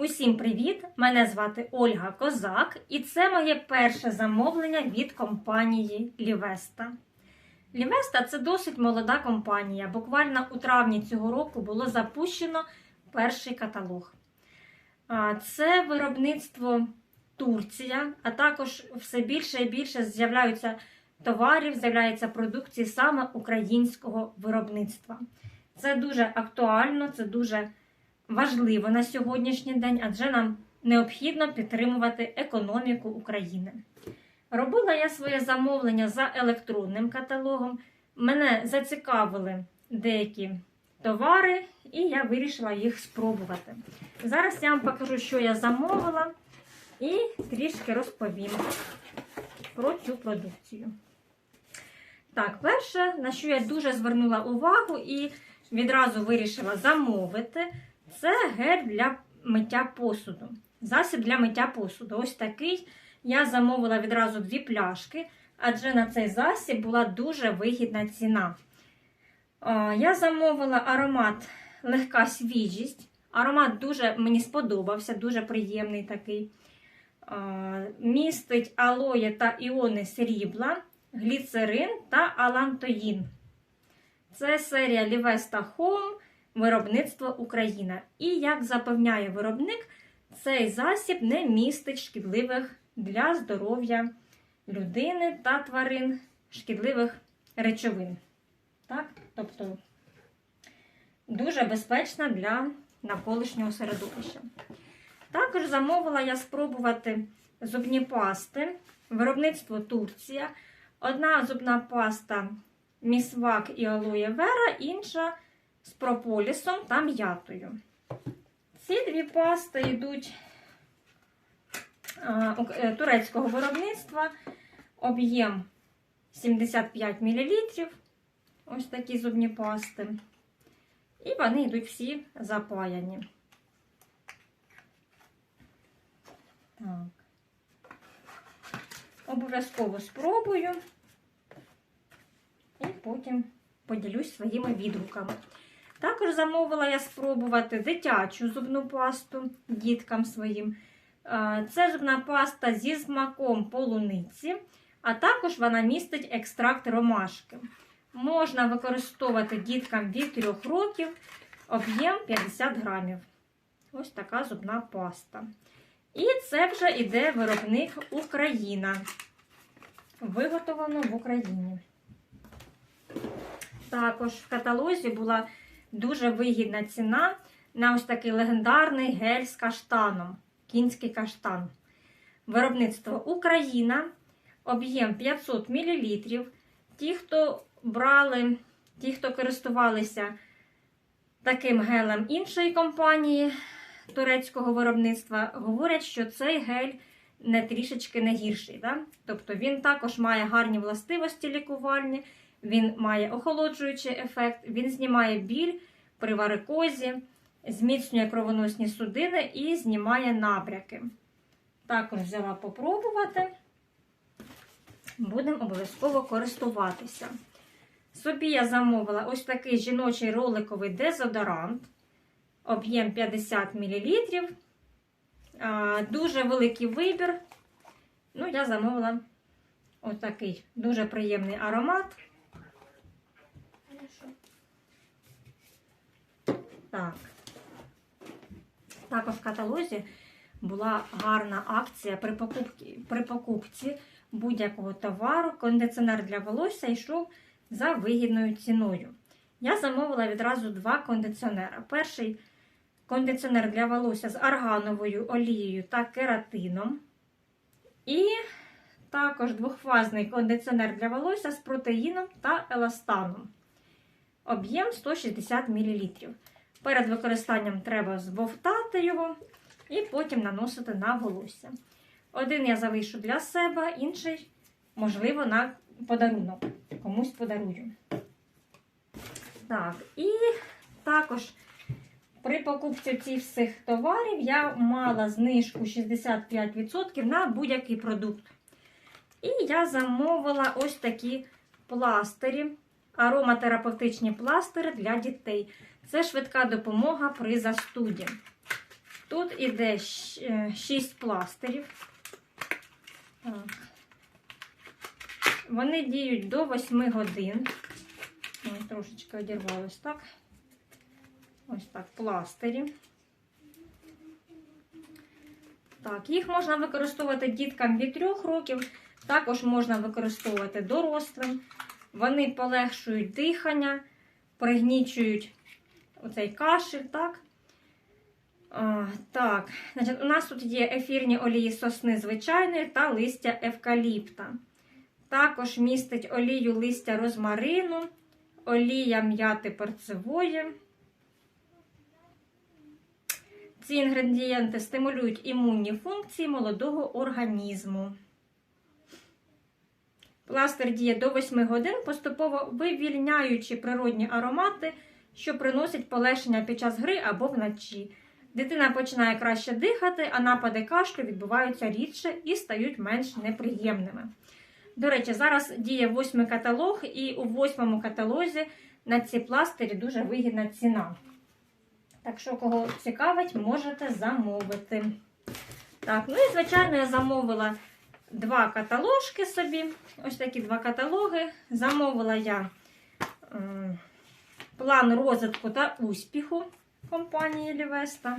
Усім привіт! Мене звати Ольга Козак, і це моє перше замовлення від компанії Лівеста. Лівеста це досить молода компанія. Буквально у травні цього року було запущено перший каталог. Це виробництво Турція, а також все більше і більше з'являються товарів, з'являється продукції саме українського виробництва. Це дуже актуально, це дуже важливо на сьогоднішній день, адже нам необхідно підтримувати економіку України. Робила я своє замовлення за електронним каталогом. Мене зацікавили деякі товари, і я вирішила їх спробувати. Зараз я вам покажу, що я замовила, і трішки розповім про цю продукцію. Так, перше, на що я дуже звернула увагу і відразу вирішила замовити, це гель для миття посуду. Засіб для миття посуду. Ось такий. Я замовила відразу дві пляшки, адже на цей засіб була дуже вигідна ціна. Е, Я замовила аромат легка свіжість. Аромат дуже мені сподобався, дуже приємний такий. Е, Містить алоє та іони срібла, гліцерин та алантоїн. Це серія Livesta Home, виробництво Україна. І, як запевняє виробник, цей засіб не містить шкідливих для здоров'я людини та тварин шкідливих речовин. Так? Тобто дуже безпечна для навколишнього середовища. Також замовила я спробувати зубні пасти, виробництво Турція. Одна зубна паста місвак і алоє вера, інша з прополісом та м'ятою. Ці дві пасти йдуть е, турецького виробництва, об'єм 75 мл. Ось такі зубні пасти. І вони йдуть всі запаяні. Так. Обов'язково спробую. І потім поділюсь своїми відгуками. Також замовила я спробувати дитячу зубну пасту діткам своїм. Е, Це зубна паста зі смаком полуниці, а також вона містить екстракт ромашки. Можна використовувати діткам від 3 років об'єм 50 грамів. Ось така зубна паста. І це вже іде виробник Україна. Виготовлено в Україні. Також в каталозі була дуже вигідна ціна на ось такий легендарний гель з каштаном. Кінський каштан. Виробництво Україна, об'єм 500 мл. Ті, хто брали, ті, хто користувалися таким гелем іншої компанії турецького виробництва, говорять, що цей гель не трішечки не гірший. Да? Тобто він також має гарні властивості лікувальні, він має охолоджуючий ефект, він знімає біль при варикозі, зміцнює кровоносні судини і знімає набряки. Також взяла попробувати. Будемо обов'язково користуватися. Собі я замовила ось такий жіночий роликовий дезодорант, об'єм 50 мл. Дуже великий вибір. Ну, я замовила ось такий дуже приємний аромат. Так. Також в каталозі була гарна акція при покупці, при покупці будь-якого товару. Кондиціонер для волосся йшов за вигідною ціною. Я замовила відразу два кондиціонера. Перший кондиціонер для волосся з аргановою олією та кератином. І також двохфазний кондиціонер для волосся з протеїном та еластаном. Об'єм 160 мл. Перед використанням треба збовтати його і потім наносити на волосся. Один я залишу для себе, інший, можливо, на подарунок. Комусь подарую. Так, і також при покупці цих всіх товарів я мала знижку 65% на будь-який продукт. І я замовила ось такі пластирі, ароматерапевтичні пластири для дітей. Це швидка допомога при застуді. Тут іде 6 пластирів. Так. Вони діють до 8 годин. Ой, трошечки одірвалось так. Ось так, пластирі. Так, їх можна використовувати діткам від 3 років, також можна використовувати дорослим. Вони полегшують дихання, пригнічують оцей кашель, так? А, так, значить, у нас тут є ефірні олії сосни звичайної та листя евкаліпта. Також містить олію листя розмарину, олія м'яти перцевої. Ці інгредієнти стимулюють імунні функції молодого організму. Пластир діє до 8 годин, поступово вивільняючи природні аромати, що приносять полегшення під час гри або вночі. Дитина починає краще дихати, а напади кашлю відбуваються рідше і стають менш неприємними. До речі, зараз діє восьмий каталог, і у восьмому каталозі на ці пластирі дуже вигідна ціна. Так що, кого цікавить, можете замовити. Так, ну і, звичайно, я замовила два каталожки собі. Ось такі два каталоги. Замовила я план розвитку та успіху компанії Лівеста.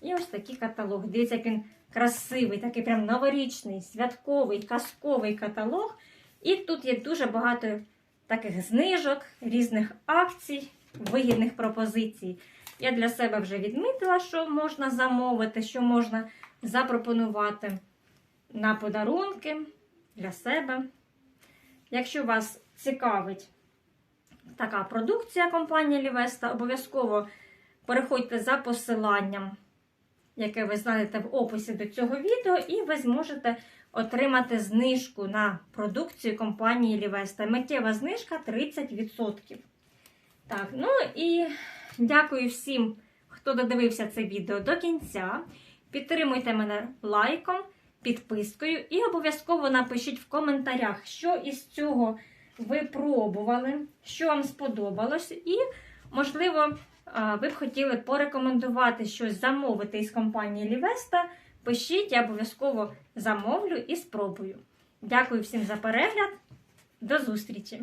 І ось такий каталог. Дивіться, як він красивий, такий прям новорічний, святковий, казковий каталог. І тут є дуже багато таких знижок, різних акцій, вигідних пропозицій. Я для себе вже відмітила, що можна замовити, що можна запропонувати на подарунки для себе. Якщо вас цікавить така продукція компанії Лівеста, обов'язково переходьте за посиланням, яке ви знайдете в описі до цього відео, і ви зможете отримати знижку на продукцію компанії Лівеста. Миттєва знижка 30%. Так, ну і дякую всім, хто додивився це відео до кінця. Підтримуйте мене лайком, підпискою і обов'язково напишіть в коментарях, що із цього ви пробували, що вам сподобалось, і, можливо, ви б хотіли порекомендувати щось замовити із компанії Лівеста. Пишіть, я обов'язково замовлю і спробую. Дякую всім за перегляд. До зустрічі!